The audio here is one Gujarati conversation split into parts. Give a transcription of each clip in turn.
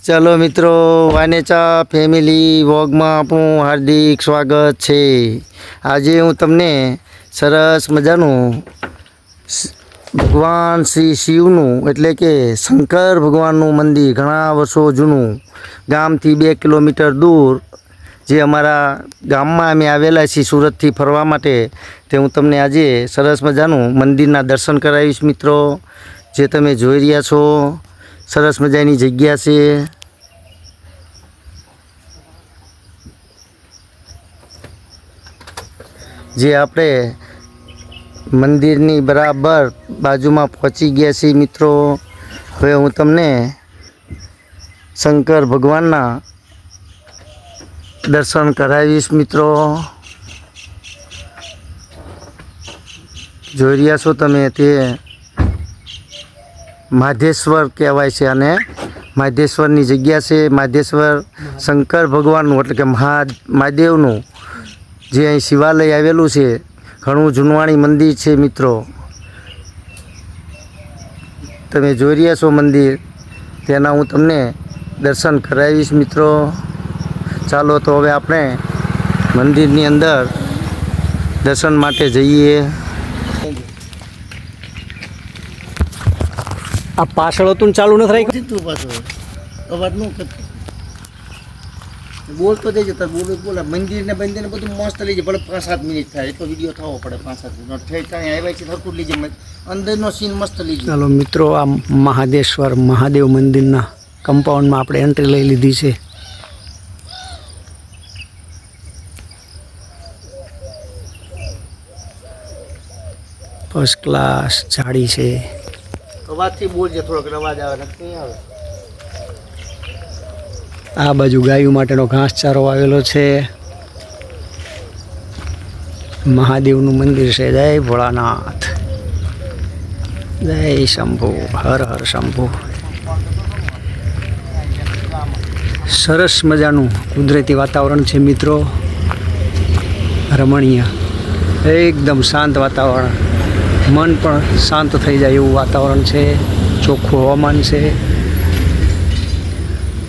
ચલો મિત્રો, વાનેચા ફેમિલી વોગમાં આપણું હાર્દિક સ્વાગત છે. આજે હું તમને સરસ મજાનું ભગવાન શ્રી શિવનું, એટલે કે શંકર ભગવાનનું મંદિર ઘણા વર્ષો જૂનું, ગામથી બે કિલોમીટર દૂર, જે અમારા ગામમાં અમે આવેલા છીએ સુરતથી ફરવા માટે, તે હું તમને આજે સરસ મજાનું મંદિરના દર્શન કરાવીશ મિત્રો, જે તમે જોઈ રહ્યા છો. સરસ મજાની જગ્યા છે. જે આપણે મંદિરની બરાબર બાજુમાં પહોંચી ગયા છીએ મિત્રો. હવે હું તમને શંકર ભગવાનના દર્શન કરાવીશ મિત્રો. જોઈ રહ્યા છો તમે તે માધેશ્વર કહેવાય છે અને માધેશ્વરની જગ્યા છે. માધેશ્વર શંકર ભગવાનનું, એટલે કે મહા મહાદેવનું જે અહીં શિવાલય આવેલું છે. ઘણું જૂનવાણી મંદિર છે મિત્રો. તમે જોઈ રહ્યા છો મંદિર. તેના હું તમને દર્શન કરાવીશ મિત્રો. ચાલો તો હવે આપણે મંદિરની અંદર દર્શન માટે જઈએ. આ પાછળ હતું ને ચાલુ નથી રાખ્યું? તું પાછો. અવાજ ન કરતો. બોલતો જઈ જતા બોલો બોલા. મંદિર ને બંદિર ને બધું મસ્ત લઈ જાય. ભલે પાંચ સાત મિનિટ થાય એટલો વીડિયો થવો પડે પાંચ સાત મિનિટ. થઈ ત્યાં આવ્યા છે થતું લઈ જાય. અંદરનો સીન મસ્ત લઈ જાય. ચાલો મિત્રો આ મહાદેશ્વર મહાદેવ મંદિરના કમ્પાઉન્ડમાં આપણે એન્ટ્રી લઈ લીધી છે. ફર્સ્ટ ક્લાસ જાળી છે. અવાજથી બોલજે, થોડોક અવાજ આવે નહીં આવે. આ બાજુ ગાયો માટેનો ઘાસચારો આવેલો છે. મહાદેવનું મંદિર છે. જય ભોળાનાથ. જય શંભુ. હર હર શંભુ. સરસ મજાનું કુદરતી વાતાવરણ છે મિત્રો. રમણીય. એકદમ શાંત વાતાવરણ. મન પણ શાંત થઈ જાય એવું વાતાવરણ છે, ચોખ્ખું હવામાન છે.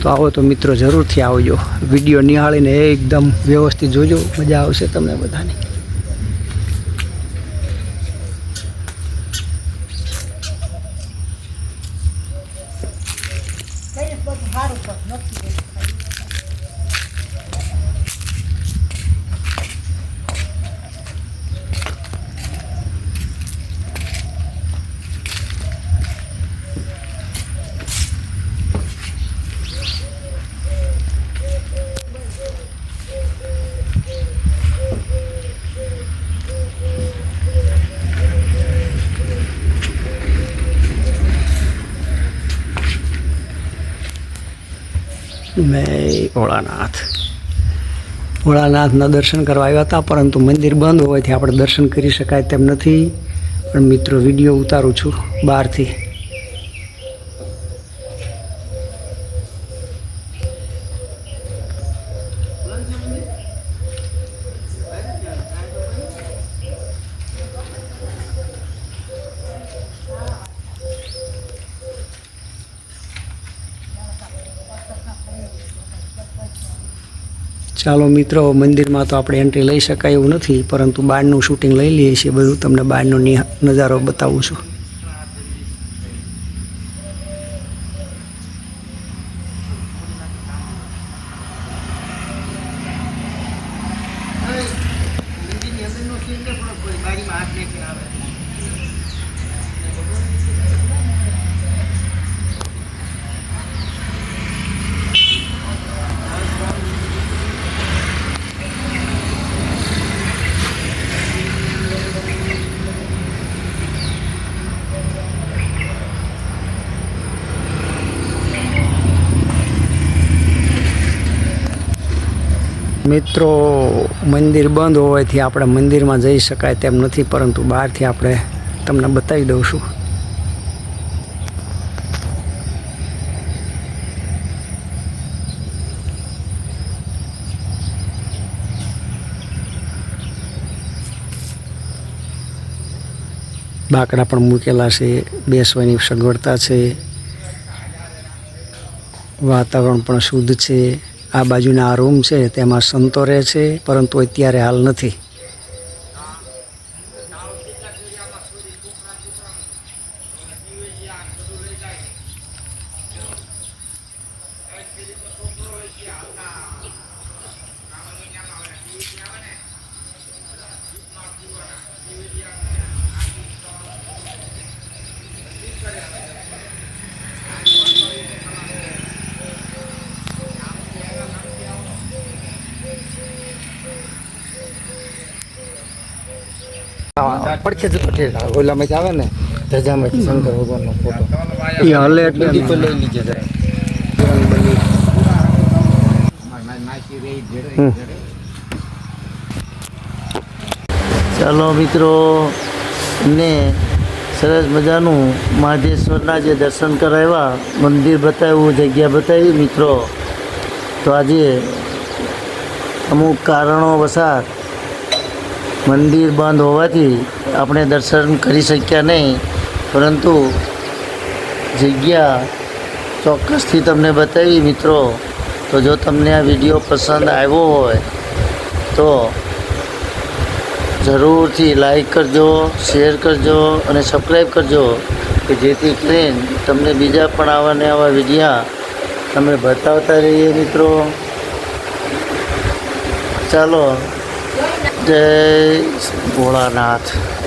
તો આવો તો મિત્રો જરૂરથી આવજો. વીડિયો નિહાળીને એકદમ વ્યવસ્થિત જોજો. મજા આવશે તમને બધાને. મેં ભોળાનાથ. ભોળાનાથના દર્શન કરવા આવ્યા હતા, પરંતુ મંદિર બંધ હોવાથી આપણે દર્શન કરી શકાય તેમ નથી. પણ મિત્રો, વીડિયો ઉતારું છું બહારથી. ચાલો મિત્રો, મંદિરમાં તો આપણે એન્ટ્રી લઈ શકાય એવું નથી, પરંતુ બહારનું શૂટિંગ લઈ લઈએ છીએ. બધું તમને બહારનો નજારો બતાવું છું. મિત્રો, મંદિર બંધ હોવાથી આપણે મંદિરમાં જઈ શકાય તેમ નથી, પરંતુ બહારથી આપણે તમને બતાવી દઉં છું. બાકડા પણ મૂકેલા છે, બેસવાની સગવડતા છે, વાતાવરણ પણ શુદ્ધ છે. આ બાજુના આ રૂમ છે તેમાં સંતો રહે છે પરંતુ અત્યારે હાલ નથી. પડખે જ પટેલ ઓલામાંથી આવે. ને ધજામાંથી શંકર ભગવાનનો ફોટો એ હલે એટલે તો લઈ લીજે જરા. ચાલો મિત્રો ને સરસ મજાનું મહાદેશ્વરના જે દર્શન કરાવ્યા મંદિર બતાવ્યું જગ્યા બતાવી મિત્રો. તો આજે અમુક કારણો વસાત મંદિર બંધ હોવાથી આપણે દર્શન કરી શક્યા નહીં, પરંતુ જગ્યા ચોક્કસથી તમને બતાવી મિત્રો. તો જો તમને આ વીડિયો પસંદ આવ્યો હોય, તો જરૂરથી લાઈક કરજો શેર કરજો અને સબસ્ક્રાઈબ કરજો, કે જેથી કરીને તમને બીજા પણ આવા ને આવા વિડીયા તમે બતાવતા રહીએ મિત્રો. ચાલો જય ભોળાનાથ.